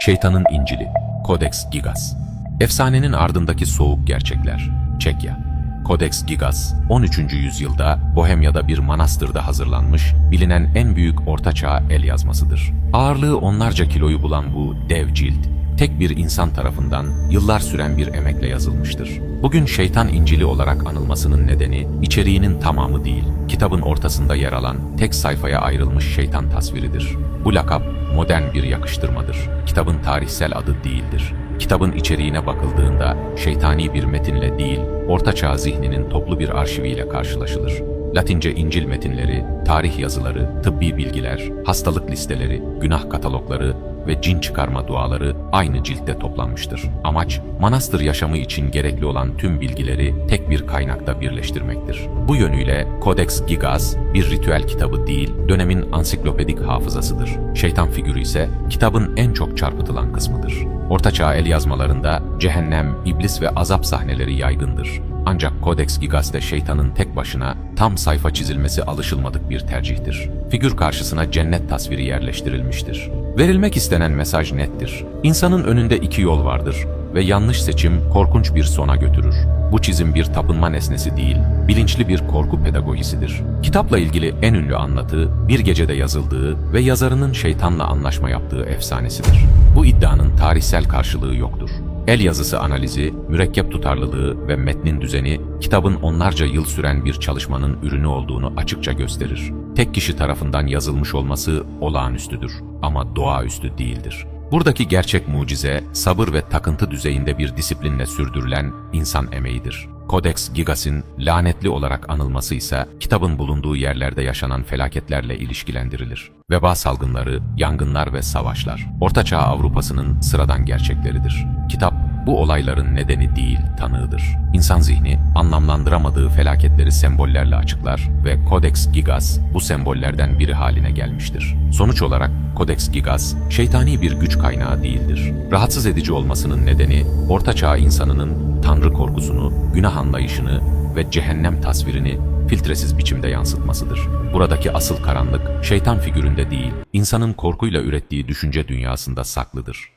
Şeytanın İncili, Codex Gigas. Efsanenin ardındaki soğuk gerçekler. Çekya. Codex Gigas, 13. yüzyılda Bohemya'da bir manastırda hazırlanmış, bilinen en büyük ortaçağ el yazmasıdır. Ağırlığı onlarca kiloyu bulan bu dev cilt, tek bir insan tarafından yıllar süren bir emekle yazılmıştır. Bugün şeytan İncili olarak anılmasının nedeni içeriğinin tamamı değil, kitabın ortasında yer alan tek sayfaya ayrılmış şeytan tasviridir. Bu lakap modern bir yakıştırmadır. Kitabın tarihsel adı değildir. Kitabın içeriğine bakıldığında şeytani bir metinle değil, ortaçağ zihninin toplu bir arşiviyle karşılaşılır. Latince İncil metinleri, tarih yazıları, tıbbi bilgiler, hastalık listeleri, günah katalogları ve cin çıkarma duaları aynı ciltte toplanmıştır. Amaç, manastır yaşamı için gerekli olan tüm bilgileri tek bir kaynakta birleştirmektir. Bu yönüyle Codex Gigas bir ritüel kitabı değil, dönemin ansiklopedik hafızasıdır. Şeytan figürü ise kitabın en çok çarpıtılan kısmıdır. Ortaçağ el yazmalarında cehennem, iblis ve azap sahneleri yaygındır. Ancak Codex Gigas'te şeytanın tek başına tam sayfa çizilmesi alışılmadık bir tercihtir. Figür karşısına cennet tasviri yerleştirilmiştir. Verilmek istenen mesaj nettir. İnsanın önünde iki yol vardır ve yanlış seçim korkunç bir sona götürür. Bu çizim bir tapınma nesnesi değil, bilinçli bir korku pedagojisidir. Kitapla ilgili en ünlü anlatı, bir gecede yazıldığı ve yazarının şeytanla anlaşma yaptığı efsanesidir. Bu iddianın tarihsel karşılığı yoktur. El yazısı analizi, mürekkep tutarlılığı ve metnin düzeni, kitabın onlarca yıl süren bir çalışmanın ürünü olduğunu açıkça gösterir. Tek kişi tarafından yazılmış olması olağanüstüdür ama doğaüstü değildir. Buradaki gerçek mucize, sabır ve takıntı düzeyinde bir disiplinle sürdürülen insan emeğidir. Codex Gigas'in lanetli olarak anılması ise kitabın bulunduğu yerlerde yaşanan felaketlerle ilişkilendirilir. Veba salgınları, yangınlar ve savaşlar, Ortaçağ Avrupa'sının sıradan gerçekleridir. Kitap bu olayların nedeni değil, tanığıdır. İnsan zihni anlamlandıramadığı felaketleri sembollerle açıklar ve Codex Gigas bu sembollerden biri haline gelmiştir. Sonuç olarak Codex Gigas şeytani bir güç kaynağı değildir. Rahatsız edici olmasının nedeni Ortaçağ insanının tanrı korkusunu, günah anlayışını ve cehennem tasvirini filtresiz biçimde yansıtmasıdır. Buradaki asıl karanlık şeytan figüründe değil, insanın korkuyla ürettiği düşünce dünyasında saklıdır.